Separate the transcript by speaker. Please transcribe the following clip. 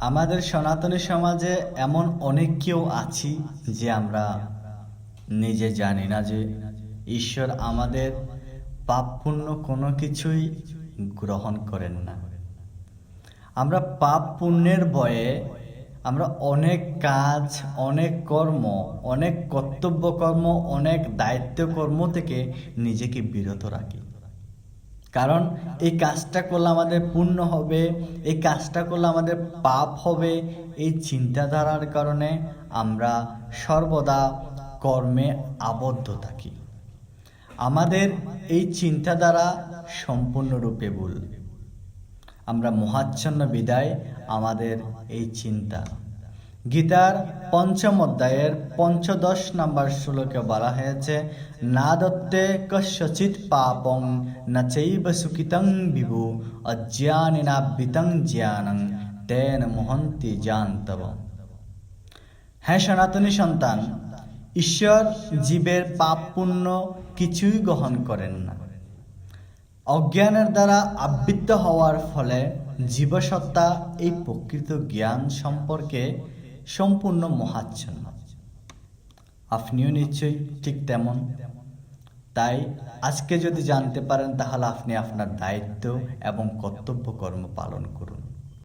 Speaker 1: আমাদের সনাতনী সমাজে এমন অনেক কেউ আছি যে আমরা নিজে জানি না যে ঈশ্বর আমাদের পাপ পুণ্য কোনো কিছুই গ্রহণ করেন না। আমরা পাপ পুণ্যের ভয়ে আমরা অনেক কাজ, অনেক কর্ম, অনেক কর্তব্য কর্ম অনেক দায়িত্ব কর্ম থেকে নিজেকে বিরত রাখি। কারণ এই কাজটা করলে আমাদের পুণ্য হবে, এই কাজটা করলে আমাদের পাপ হবে, এই চিন্তাধারার কারণে আমরা সর্বদা কর্মে আবদ্ধ থাকি। আমাদের এই চিন্তাধারা সম্পূর্ণরূপে ভুল। আমরা মহাচ্ছন্ন বিদায় আমাদের এই চিন্তা। গীতার পঞ্চম অধ্যায়ের পঞ্চদশ নাম্বার শ্লোকে বলা হয়েছে না দত্তে কস্যচিৎ পাপং না চৈব সুকিতং বিভু অজ্ঞানিনাবৃতং জ্ঞানং, তেন মোহন্তি জান্তব। হ্যাঁ সনাতনী সন্তান, ঈশ্বর জীবের পাপ পুণ্য কিছুই গ্রহণ করেন না। অজ্ঞানের দ্বারা আবৃত্ত হওয়ার ফলে জীবসত্তা এই প্রকৃত জ্ঞান সম্পর্কে সম্পূর্ণ মহাচ্ছন্ন। আপনিও নিশ্চয়ই ঠিক তেমন। তাই আজকে যদি জানতে পারেন, তাহলে আপনি আপনার দায়িত্ব এবং কর্তব্য কর্ম পালন করুন।